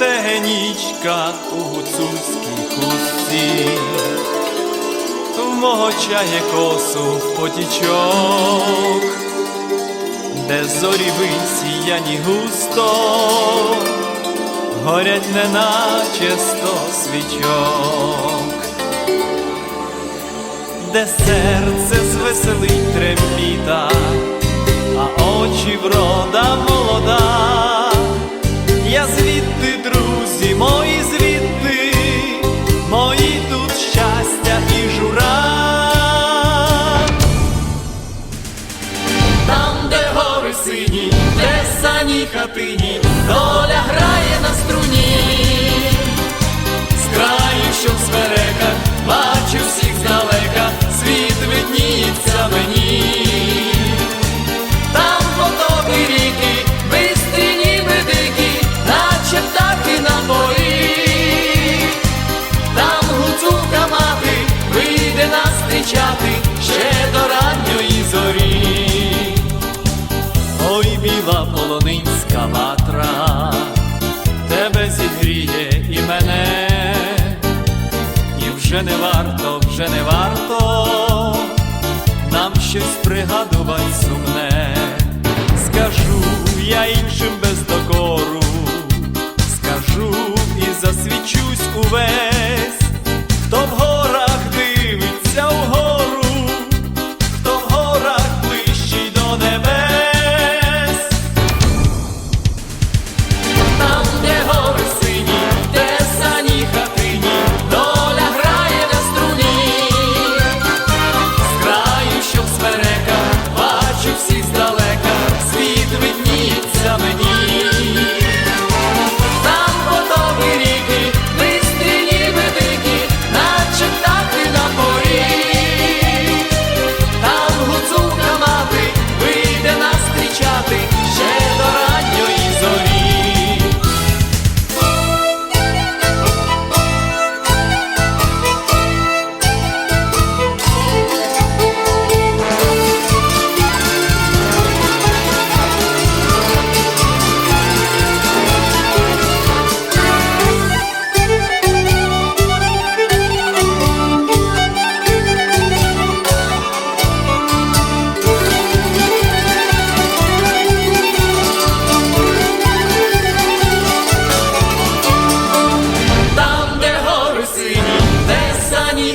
нічка у гуцульській хустці, вмогочає косу в потічок, де зорі висіяні густо, горять неначе сто свічок, де серце звеселить де хатині, доля грає на струні. З краю, що в смереках, бачу всіх здалека, світ видніється мені. Там потоки ріки, бистрі ніби дикі, наче птахи на полі. Там гуцулка мати вийде нас зустрічати ще до ранньої зорі. не варто, вже не варто. Нам щось пригадувати сумне, скажу я іншим без докору, скажу і засвічусь увесь.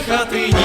хатині.